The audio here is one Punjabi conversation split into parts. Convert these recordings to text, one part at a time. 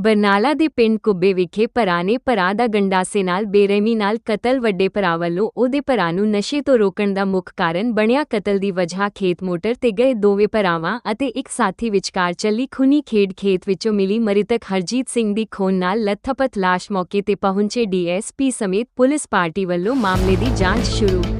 ਬਰਨਾਲਾ ਦੇ ਪਿੰਡ ਕੁੱਬੇ ਵਿਖੇ ਭਰਾ ਨੇ ਭਰਾ ਦਾ ਗੰਡਾਸੇ ਨਾਲ ਬੇਰਹਿਮੀ ਨਾਲ ਕਤਲ ਵੱਡੇ ਭਰਾ ਵੱਲੋਂ ਉਹਦੇ ਭਰਾ ਨੂੰ ਨਸ਼ੇ ਤੋਂ ਰੋਕਣ ਦਾ ਮੁੱਖ ਕਾਰਨ ਬਣਿਆ ਕਤਲ ਦੀ ਵਜ੍ਹਾ ਖੇਤ ਮੋਟਰ ਤੇ ਗਏ ਦੋਵੇਂ ਭਰਾਵਾਂ ਅਤੇ ਇੱਕ ਸਾਥੀ ਵਿਚਕਾਰ ਚੱਲੀ ਖੁਨੀ ਖੇਡ ਖੇਤ ਵਿੱਚੋਂ ਮਿਲੀ ਮ੍ਰਿਤਕ ਹਰਜੀਤ ਸਿੰਘ ਦੀ ਖੂਨ ਨਾਲ ਲੱਥਪਤ ਲਾਸ਼ ਮੌਕੇ ਤੇ ਪਹੁੰਚੇ ਡੀਐਸਪੀ ਸਮੇਤ ਪੁਲਿਸ ਪਾਰਟੀ ਵੱਲੋਂ ਮਾਮਲੇ ਦੀ ਜਾਂਚ ਸ਼ੁਰੂ।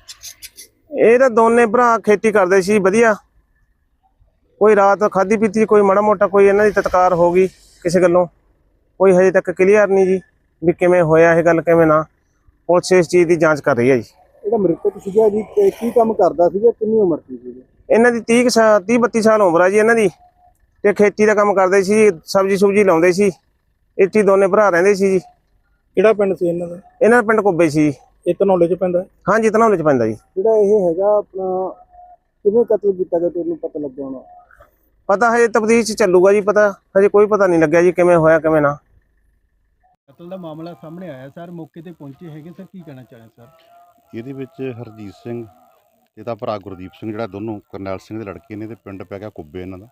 ਇਹ ਤਾਂ ਦੋਨੇ ਭਰਾ ਖੇਤੀ ਕਰਦੇ ਸੀ ਵਧੀਆ। ਕੋਈ ਰਾਤ ਖਾਦੀ ਪੀਤੀ ਕੋਈ ਮਾੜਾ ਮੋਟਾ ਕੋਈ ਇਹਨਾਂ ਦੀ ਤਤਕਾਰ ਹੋ ਗਈ ਕਿਸੇ ਗੱਲੋਂ। ਕੋਈ ਹਜੇ ਤੱਕ ਕਲੀਅਰ ਨਹੀਂ ਜੀ ਵੀ ਕਿਵੇਂ ਹੋਇਆ ਇਹ ਗੱਲ ਕਿਵੇਂ ਨਾ। ਪੁਲਿਸ ਇਸ ਚੀਜ਼ ਦੀ ਜਾਂਚ ਕਰ ਰਹੀ ਹੈ ਜੀ। ਜਿਹੜਾ ਮ੍ਰਿਤਕ ਸੀਗਾ ਜੀ ਕੀ ਕੰਮ ਕਰਦਾ ਸੀਗਾ ਕਿੰਨੀ ਉਮਰ ਸੀ ਜੀ? ਇਹਨਾਂ ਦੀ 30 ਸਾਲ 30 32 ਸਾਲ ਉਮਰ ਆ ਜੀ ਇਹਨਾਂ ਦੀ। ਤੇ ਖੇਤੀ ਦਾ ਕੰਮ ਕਰਦੇ ਸੀ ਸਬਜ਼ੀ ਸੁਬਜੀ ਲਾਉਂਦੇ ਸੀ। ਇੱਥੇ ਦੋਨੇ ਭਰਾ ਰਹਿੰਦੇ ਸੀ ਜੀ। ਕਿਹੜਾ ਪਿੰਡ ਸੀ ਇਹਨਾਂ ਦਾ? ਇਹਨਾਂ ਦਾ ਪਿੰਡ ਕੁੱਬੇ ਸੀ ਜੀ। ਇਹ ਧਨੌਲੇ ਚ ਪੈਂਦਾ ਹਾਂਜੀ ਤਨੌਲੇ ਚ ਪੈਂਦਾ ਜੀ। ਜਿਹੜਾ ਇਹ ਹੈਗਾ ਆਪਣਾ ਕਿਵੇਂ ਕਤਲ ਕੀਤਾ ਗਿਆ ਤੁਹਾਨੂੰ ਪਤਾ ਲੱਗਿਆ ਹੋਣਾ? ਪਤਾ ਹਜੇ ਤਬਦੀਲ ਚ ਚੱਲੂਗਾ ਜੀ ਪਤਾ ਹਜੇ ਕੋਈ ਪਤਾ ਨਹੀਂ ਲੱਗਿਆ ਜੀ ਕਿਵੇਂ ਹੋਇਆ ਕਿਵੇਂ ਨਾ। ਕਤਲ ਦਾ ਮਾਮਲਾ ਸਾਹਮਣੇ ਆਇਆ ਸਰ ਮੌਕੇ ਤੇ ਪਹੁੰਚੇ ਹੈਗੇ ਸਰ ਕੀ ਕਹਿਣਾ ਚਾਹੁੰਦੇ ਸਰ? ਇਹਦੇ ਵਿੱਚ ਹਰਜੀਤ ਸਿੰਘ ਤੇ ਦਾ ਭਰਾ ਗੁਰਦੀਪ ਸਿੰਘ ਜਿਹੜਾ ਦੋਨੋਂ ਕਰਨੈਲ ਸਿੰਘ ਦੇ ਲੜਕੇ ਨੇ ਤੇ ਪਿੰਡ ਪੈ ਗਿਆ ਕੁੱਬੇ ਇਹਨਾਂ ਦਾ।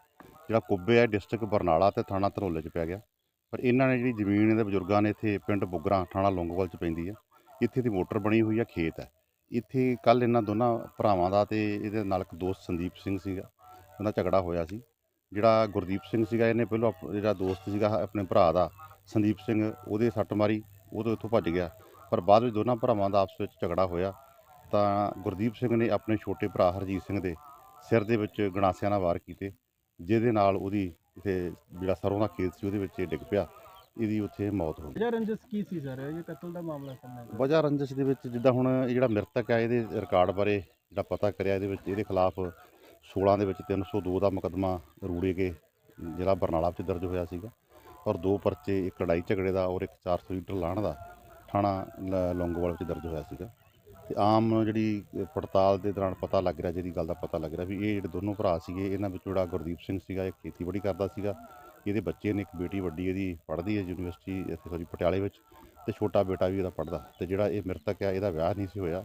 ਜਿਹੜਾ ਕੁੱਬੇ ਹੈ ਡਿਸਟ੍ਰਿਕਟ ਬਰਨਾਲਾ ਤੇ ਥਾਣਾ ਧਰੋਲੇ 'ਚ ਪੈ ਗਿਆ। ਪਰ ਇਹਨਾਂ ਨੇ ਜਿਹੜੀ ਜ਼ਮੀਨ ਇਹਦੇ ਬਜ਼ੁਰਗਾਂ ਨੇ ਇੱਥੇ ਪਿੰਡ ਬੁੱਗਰਾ ਥਾਣਾ ਲੌਂਗੋਵਾਲ 'ਚ ਪੈਂਦੀ ਹੈ ਇੱਥੇ ਦੀ ਮੋਟਰ ਬਣੀ ਹੋਈ ਆ, ਖੇਤ ਹੈ। ਇੱਥੇ ਕੱਲ ਇਹਨਾਂ ਦੋਨਾਂ ਭਰਾਵਾਂ ਦਾ ਤੇ ਇਹਦੇ ਨਾਲ ਇੱਕ ਦੋਸਤ ਸੰਦੀਪ ਸਿੰਘ ਸੀਗਾ, ਉਹਨਾਂ ਝਗੜਾ ਹੋਇਆ ਸੀ। ਜਿਹੜਾ ਗੁਰਦੀਪ ਸਿੰਘ ਸੀਗਾ, ਇਹਨੇ ਪਹਿਲਾਂ ਆਪ- ਜਿਹੜਾ ਦੋਸਤ ਸੀਗਾ, ਆਪਣੇ ਭਰਾ ਦਾ, ਸੰਦੀਪ ਸਿੰਘ, ਉਹਦੇ ਸੱਟ ਮਾਰੀ, ਉਹ ਤੋਂ ਇੱਥੋਂ ਭੱਜ ਗਿਆ। ਪਰ ਬਾਅਦ ਵਿੱਚ ਦੋਨਾਂ ਭਰਾਵਾਂ ਦਾ ਆਪਸ ਵਿੱਚ ਝਗੜਾ ਹੋਇਆ। ਤਾਂ ਗੁਰਦੀਪ ਸਿੰਘ ਨੇ ਆਪਣੇ ਛੋਟੇ ਭਰਾ ਹਰਜੀਤ ਸਿੰਘ ਦੇ ਸਿਰ ਦੇ ਵਿੱਚ ਗਣਾਸਿਆਂ ਨਾਲ ਵਾਰ ਕੀਤੇ, ਜਿਹਦੇ ਨਾਲ ਉਹਦੀ ਇੱਥੇ ਜਿਹੜਾ ਸਰੋਂ ਦਾ ਖੇਤ ਸੀ, ਉਹਦੇ ਵਿੱਚ ਇਹ ਡਿੱਗ ਪਿਆ। ਇਹਦੀ ਉੱਥੇ ਮੌਤ ਹੋ ਗਈ। ਜਿਹੜਾ ਰੰਜਸ ਕੀ ਸੀ ਸਰ? ਇਹ ਕਤਲ ਦਾ ਮਾਮਲਾ ਸਾਹਮਣੇ ਆਇਆ ਵਜ੍ਹਾ ਰੰਜਿਸ਼ ਦੇ ਵਿੱਚ ਜਿੱਦਾਂ ਹੁਣ ਇਹ ਜਿਹੜਾ ਮ੍ਰਿਤਕ ਹੈ ਇਹਦੇ ਰਿਕਾਰਡ ਬਾਰੇ ਜਿਹੜਾ ਪਤਾ ਕਰਿਆ ਇਹਦੇ ਵਿੱਚ ਇਹਦੇ ਖਿਲਾਫ 16 ਦੇ ਵਿੱਚ 302 ਦਾ ਮੁਕੱਦਮਾ ਰੂੜੇ ਕੇ ਜ਼ਿਲ੍ਹਾ ਬਰਨਾਲਾ ਵਿੱਚ ਦਰਜ ਹੋਇਆ ਸੀਗਾ। ਔਰ ਦੋ ਪਰਚੇ ਇੱਕ ਲੜਾਈ ਝਗੜੇ ਦਾ ਔਰ ਇੱਕ 400 ਲੀਟਰ ਲਾਹਣ ਦਾ ਥਾਣਾ ਲ- ਲੌਂਗੋਵਾਲ ਵਿੱਚ ਦਰਜ ਹੋਇਆ ਸੀਗਾ। ਤੇ ਆਮ ਜਿਹੜੀ ਪੜਤਾਲ ਦੇ ਦੌਰਾਨ ਪਤਾ ਲੱਗ ਰਿਹਾ ਜਿਹਦੀ ਗੱਲ ਦਾ ਪਤਾ ਲੱਗ ਰਿਹਾ ਵੀ ਇਹ ਜਿਹੜੇ ਦੋਨੋਂ ਭਰਾ ਸੀਗੇ ਇਹਨਾਂ ਵਿੱਚੋਂ ਜਿਹੜਾ ਗੁਰਦੀਪ ਸਿੰਘ ਸੀਗਾ ਇਹ ਖੇਤੀਬਾੜੀ ਕਰਦਾ ਸੀਗਾ। ਇਹਦੇ ਬੱਚੇ ਨੇ ਇੱਕ ਬੇਟੀ ਵੱਡੀ ਇਹਦੀ ਪੜ੍ਹਦੀ ਹੈ ਯੂਨੀਵਰਸਿਟੀ ਇੱਥੇ ਸੌਰੀ ਪਟਿਆਲੇ ਵਿੱਚ ਤੇ ਛੋਟਾ ਬੇਟਾ ਵੀ ਇਹਦਾ ਪੜ੍ਹਦਾ ਤੇ ਜਿਹੜਾ ਇਹ ਮ੍ਰਿਤਕ ਆ ਇਹਦਾ ਵਿਆਹ ਨਹੀਂ ਸੀ ਹੋਇਆ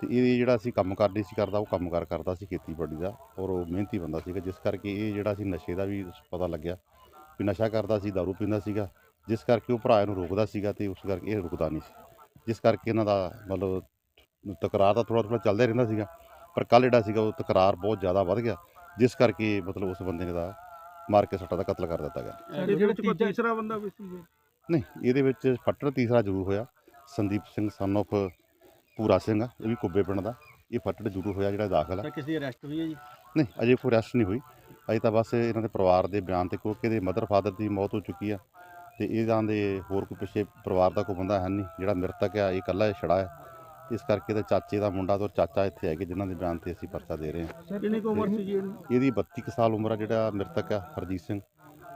ਤੇ ਇਹ ਜਿਹੜਾ ਸੀ ਕੰਮ ਕਰਦੀ ਸੀ ਕਰਦਾ ਉਹ ਕੰਮ ਕਾਰ ਕਰਦਾ ਸੀ ਖੇਤੀਬਾੜੀ ਦਾ ਔਰ ਉਹ ਮਿਹਨਤੀ ਬੰਦਾ ਸੀਗਾ ਜਿਸ ਕਰਕੇ ਇਹ ਜਿਹੜਾ ਸੀ ਨਸ਼ੇ ਦਾ ਵੀ ਪਤਾ ਲੱਗਿਆ ਵੀ ਨਸ਼ਾ ਕਰਦਾ ਸੀ दारू ਪੀਂਦਾ ਸੀਗਾ, ਜਿਸ ਕਰਕੇ ਉਹ ਭਰਾ ਨੂੰ ਰੋਕਦਾ ਸੀਗਾ ਤੇ ਉਸ ਕਰਕੇ ਇਹ ਰੁਕਦਾ ਨਹੀਂ ਸੀ। ਜਿਸ ਕਰਕੇ ਇਹਨਾਂ ਦਾ ਮਤਲਬ ਤਕਰਾਰ ਦਾ ਥੋੜਾ ਥੋੜਾ ਚੱਲਦਾ ਰਹਿੰਦਾ ਸੀਗਾ, ਪਰ ਕੱਲ ਜਿਹੜਾ ਸੀਗਾ ਉਹ ਤਕਰਾਰ ਬਹੁਤ ਜ਼ਿਆਦਾ ਵੱਧ ਗਿਆ, ਜਿਸ ਕਰਕੇ ਮਤਲਬ ਉਸ ਬੰਦੇ ਨੇ ਦਾ ਮਾਰ ਕੇ ਸੱਟਾ ਦਾ ਕਤਲ ਕਰ ਦਿੱਤਾ ਗਿਆ। ਇਹਦੇ ਕੋਈ ਤੀਸਰਾ ਬੰਦਾ ਸੀ? ਨਹੀਂ ਇਹਦੇ ਵਿੱਚ ਫੱਟੜ ਤੀਸਰਾ ਜ਼ਰੂਰ ਹੋਇਆ। ਸੰਦੀਪ ਸਿੰਘ ਸਨ of ਪੂਰਾ ਸਿੰਘ ਆ, ਇਹ ਵੀ ਕੁੱਬੇ ਪਿੰਡ ਦਾ। ਇਹ ਫੱਟੜ ਜ਼ਰੂਰ ਹੋਇਆ ਜਿਹੜਾ ਦਾਖਲ ਆ। ਕਿਸੇ ਦੀ ਅਰੈਸਟ ਹੋਈ ਹੈ ਜੀ? ਨਹੀਂ ਅਜੇ ਕੋਈ ਅਰੈਸਟ ਨਹੀਂ ਹੋਈ। ਅਜੇ ਤਾਂ ਬਸ ਇਹਨਾਂ ਦੇ ਪਰਿਵਾਰ ਦੇ ਬਿਆਨ ਤੇ ਕਿਉਂਕਿ ਇਹਦੇ ਮਦਰ ਫਾਦਰ ਦੀ ਮੌਤ ਹੋ ਚੁੱਕੀ ਆ। ਤੇ ਇਹਨਾਂ ਦੇ ਹੋਰ ਕੋਈ ਪਿੱਛੇ ਪਰਿਵਾਰ ਦਾ ਕੋਈ ਬੰਦਾ ਹੈ ਨਹੀਂ ਜਿਹੜਾ ਮ੍ਰਿਤਕ ਆ ਇਹ ਇਕੱਲਾ ਹੀ ਛੜਾ ਹੈ। ਇਸ ਕਰਕੇ ਇਹਦੇ ਚਾਚੇ ਦਾ ਮੁੰਡਾ ਤੇ ਚਾਚਾ ਇੱਥੇ ਹੈਗੇ ਜਿਨ੍ਹਾਂ ਦੇ ਬਿਆਨ ਤੇ ਅਸੀਂ ਪਰਚਾ ਦੇ ਰਹੇ ਹਾਂ। ਸਰ ਕਿੰਨੀ ਕੁ ਉਮਰ ਸੀ ਜੀ ਇਹਦੀ? 32 ਕੁ ਸਾਲ ਉਮਰ ਆ ਜਿਹੜਾ ਮ੍ਰਿਤਕ ਆ ਹਰਜੀਤ ਸਿੰਘ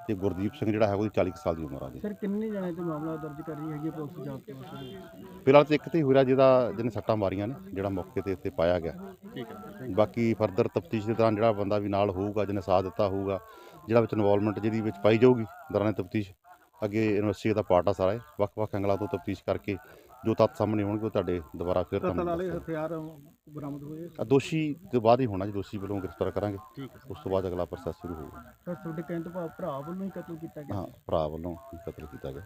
ਤੇ ਗੁਰਦੀਪ ਸਿੰਘ ਜਿਹੜਾ ਹੈ ਉਹਦੀ 40 ਕੁ ਸਾਲ ਦੀ ਉਮਰ ਆ ਜੀ। ਸਰ ਕਿੰਨੇ ਜਣੇ ਤੇ ਮਾਮਲਾ ਦਰਜ ਕਰ ਰਹੀ ਹੈਗੀ ਪੁਲਿਸ ਜਾਂਚ ਦੇ ਵਿੱਚ? ਫਿਲਹਾਲ ਤੇ ਇੱਕ ਤੇ ਹੀ ਹੋਇਆ ਜਿਹਦਾ ਜਿਹਨੇ ਸੱਟਾਂ ਮਾਰੀਆਂ ਨੇ ਜਿਹੜਾ ਮੌਕੇ ਤੇ ਇੱਥੇ ਪਾਇਆ ਗਿਆ। ਠੀਕ ਹੈ। ਬਾਕੀ ਫਰਦਰ ਤਫਤੀਸ਼ ਦੇ ਦੌਰਾਨ ਜਿਹੜਾ ਬੰਦਾ ਵੀ ਨਾਲ ਹੋਊਗਾ ਜਿਹਨੇ ਸਾਥ ਦਿੱਤਾ ਹੋਊਗਾ ਜਿਹੜਾ ਵਿੱਚ ਇਨਵੋਲਵਮੈਂਟ ਜਿਹਦੀ ਵਿੱਚ ਪਾਈ ਜਾਊਗੀ ਦੌਰਾਨ ਤਫਤੀਸ਼ ਅੱਗੇ ਯੂਨੀਵਰਸਿਟੀ ਦਾ ਪਾਰਟ ਆ ਸਾਰਾ ਵੱਖ-ਵੱਖ ਅੰਗਲਾਂ ਤੋਂ ਤਫਤੀਸ਼ ਕਰਕੇ ਜੋ ਤੱਥ ਸਾਹਮਣੇ ਆਉਣਗੇ ਉਹ ਤੁਹਾਡੇ ਦੁਬਾਰਾ ਫਿਰ ਕਤਲ ਵਾਲੇ ਤੁਹਾਨੂੰ ਹਥਿਆਰ ਬਰਾਮਦ ਹੋਏ ਆ। ਦੋਸ਼ੀ ਤੋਂ ਬਾਅਦ ਹੀ ਹੋਣਾ ਜੀ ਦੋਸ਼ੀ ਵੱਲੋਂ ਗ੍ਰਿਫਤਾਰ ਕਰਾਂਗੇ। ਉਸ ਤੋਂ ਬਾਅਦ ਅਗਲਾ ਪ੍ਰੋਸੈਸ ਸ਼ੁਰੂ ਹੋਊਗਾ। ਸਰ ਤੁਹਾਡੇ ਕਹਿਣ ਤੋਂ ਭਾਵ ਭਰਾ ਵੱਲੋਂ ਹੀ ਕਤਲ ਕੀਤਾ ਗਿਆ? ਹਾਂ ਭਰਾ ਵੱਲੋਂ ਹੀ ਕਤਲ ਕੀਤਾ ਗਿਆ।